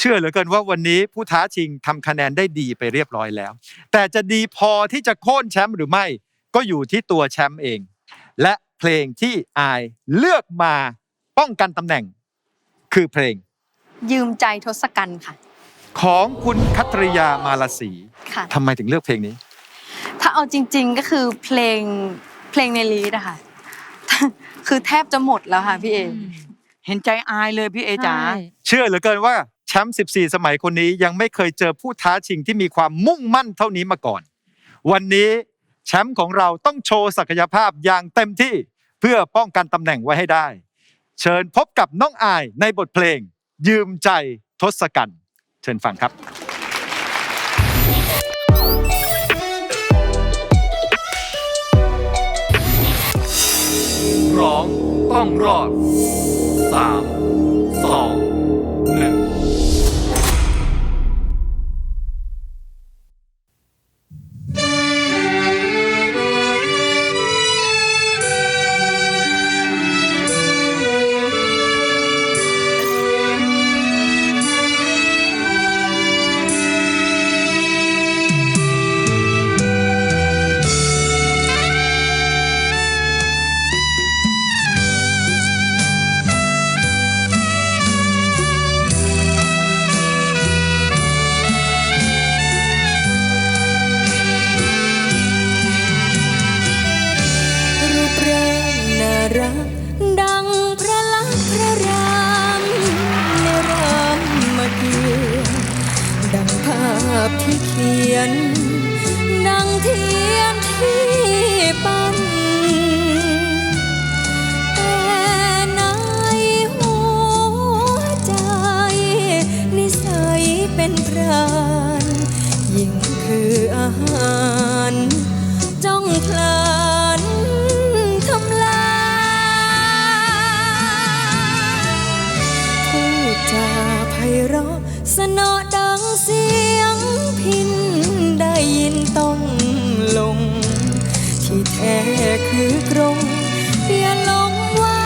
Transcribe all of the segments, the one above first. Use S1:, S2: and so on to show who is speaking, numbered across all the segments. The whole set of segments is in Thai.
S1: เชื่อเหลือเกินว่าวันนี้ผู้ท้าชิงทำคะแนนได้ดีไปเรียบร้อยแล้ว แต่จะดีพอที่จะโค่นแชมป์หรือไม่ก็อยู่ที่ตัวแชมป์เอง และเพลงที่อายเลือกมาป้องกันตำแหน่ง คือเพลง
S2: ยืมใจทศกัณฐ์ค่ะ
S1: ของคุณคัตริยามาลาสี
S2: ค่ะ
S1: ทำไมถึงเลือกเพลงนี้
S2: ถ้าเอาจริง ๆก็คือเพลงเพลงในลีดอะค่ะ คือแทบจะหมดแล้วค่ะพี่เอ
S3: เห็นใจอายเลยพี่เอจ๋า
S4: ใช่
S1: เชื่อเหลือเกินว่า แชมป์ 14 สมัยคนนี้ยังไม่เคยเจอผู้ท้าชิงที่มีความมุ่งมั่นเท่านี้มาก่อน วันนี้แชมป์ของเราต้องโชว์ศักยภาพอย่างเต็มที่เพื่อป้องกันตำแหน่งไว้ให้ได้ เชิญพบกับน้องอายในบทเพลง ยืมใจทศกัณฐ์เชิญฟังครับ
S5: ร้องต้องรอด
S6: 3 2 1 ดังพระลักษณ์พระรามในรามเกียรติดังภาพที่เขียน ดังเทียนที่ปั้นแต่ในหัวใจนิสัยเป็นพรานยิ่งคืออาหาร จาไพเราะสนอดังเสียงพินได้ยินต้องลง ที่แท้คือกรงอย่าหลงไว้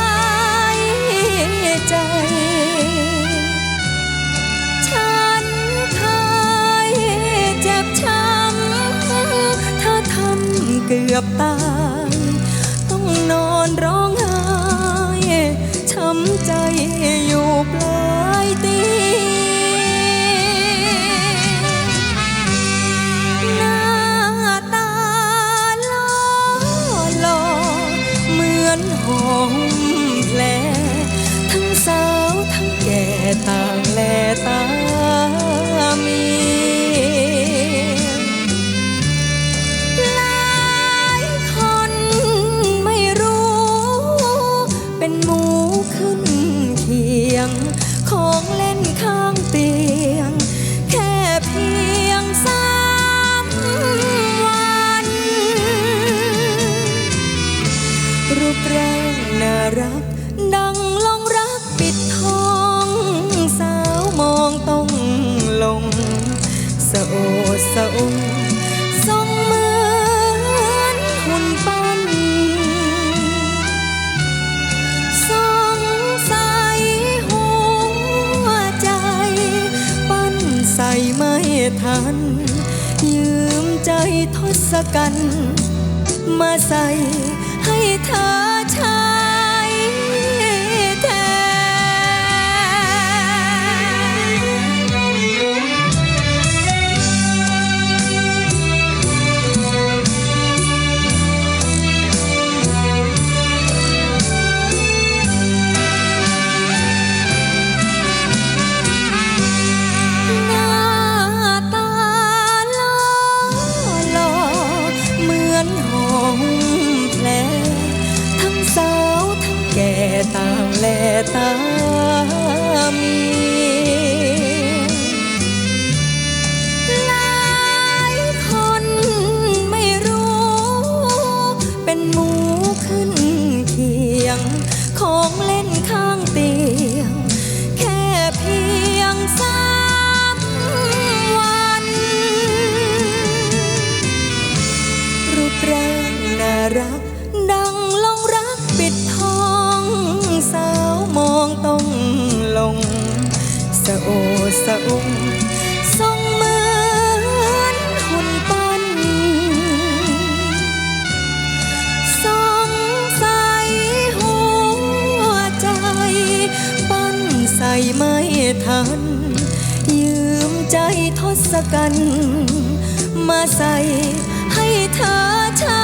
S6: ใจ ฉันเคยเจ็บช้ำถ้าทำเกือบตาย ต้องนอนร้องไห้ช้ำใจอยู่ปลาย รัก ดังลงรักปิดทอง สาวมองต้องลง สะโอสะองทรงเหมือนหุ่นปั้นสงสัยหัวใจ ปั้นใส่ไม่ทัน ยืมใจทศกัณฐ์มาใส่ให้เธอ ไม่ทัน ยืมใจทศกัณฐ์มาใส่ให้เธอใช้